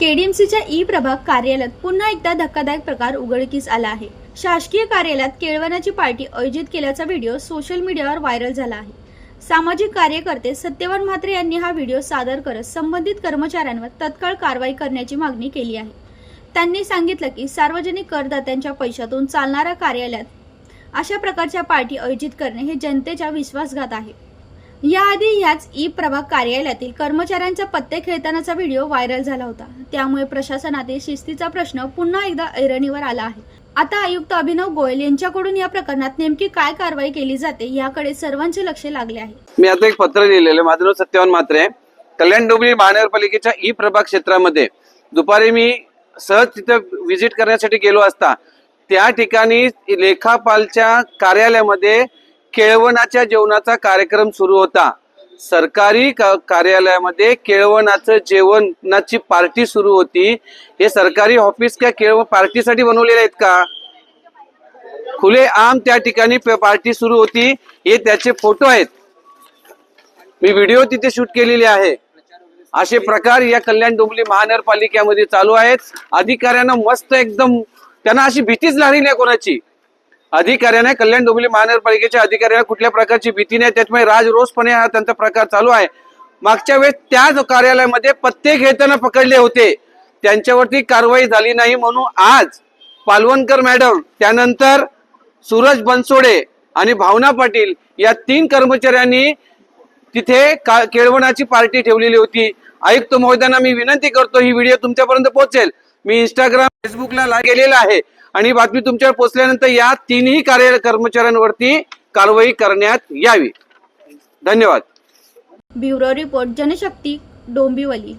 केडीएमसीच्या E प्रभाग कार्यालयात पुन्हा एकदा धक्कादायक प्रकार उघडकीस आला आहे. शासकीय कार्यालयात केळवनाची पार्टी आयोजित केल्याचा व्हिडिओ सोशल मीडियावर व्हायरल झाला आहे. सामाजिक कार्यकर्ते सत्यवान म्हात्रे यांनी हा व्हिडिओ सादर करत संबंधित कर्मचाऱ्यांवर तत्काळ कारवाई करण्याची मागणी केली आहे. त्यांनी सांगितलं की सार्वजनिक करदात्यांच्या पैशातून चालणाऱ्या कार्यालयात अशा प्रकारच्या पार्टी आयोजित करणे हे जनतेचा विश्वासघात आहे. याआधी ह्याच ई प्रभाग कार्यालयातील कर्मचाऱ्यांचा पत्ते खेळतानाचा व्हिडिओ व्हायरल झाला होता. त्यामुळे प्रशासनातील शिस्तीचा प्रश्न पुन्हा एकदा ऐरणीवर आला आहे. आता आयुक्त अभिनव गोयल यांच्याकडून या प्रकरणात नेमकी काय कारवाई केली जाते याकडे सर्वांचे लक्ष लागले आहे. मी आता एक पत्र लिहिलेलं माझं नाव सत्यवान मात्रे कल्याण डोंबिवली महानगरपालिकेच्या ई प्रभाग क्षेत्रामध्ये दुपारी मी सहज तिथं व्हिजिट करण्यासाठी गेलो असता त्या ठिकाणी लेखापालच्या कार्यालयामध्ये केळवणाच्या जेवणाचा कार्यक्रम सुरू होता. सरकारी का- कार्यालयामध्ये केळवणाचं जेवणाची पार्टी सुरू होती. हे सरकारी ऑफिस क्या केळवण पार्टीसाठी बनवलेले आहेत का? खुले आम त्या ठिकाणी पार्टी सुरू होती. हे त्याचे फोटो आहेत. मी व्हिडिओ तिथे शूट केलेली आहे. असे प्रकार या कल्याण डोंबली महानगरपालिकेमध्ये चालू आहेत. अधिकाऱ्यांना मस्त एकदम त्यांना अशी भीतीच लागली नाही कोणाची. अधिकाऱ्यांना कल्याण डोंबिवली महानगरपालिकेच्या अधिकाऱ्यांना कुठल्या प्रकारची भीती नाही त्याच्यामुळे राजरोसपणे हा त्यांचा प्रकार चालू आहे. मागच्या वेळेस त्याच कार्यालयामध्ये पत्ते घेताना पकडले होते. त्यांच्यावरती कारवाई झाली नाही म्हणून आज पालवणकर मॅडम त्यानंतर सूरज बनसोडे आणि भावना पाटील या तीन कर्मचाऱ्यांनी तिथे का केळवणाची पार्टी ठेवलेली होती. आयुक्त महोदयांना मी विनंती करतो ही व्हिडिओ तुमच्यापर्यंत पोहोचेल. मी इंस्टाग्राम फेसबुकला गेलेला आहे. आणि बातमी तुमच्यावर पोहोचल्यानंतर या तीनही कार्य कर्मचाऱ्यांवरती कारवाई करण्यात यावी. धन्यवाद. Bureau report Janshakti Dombivli.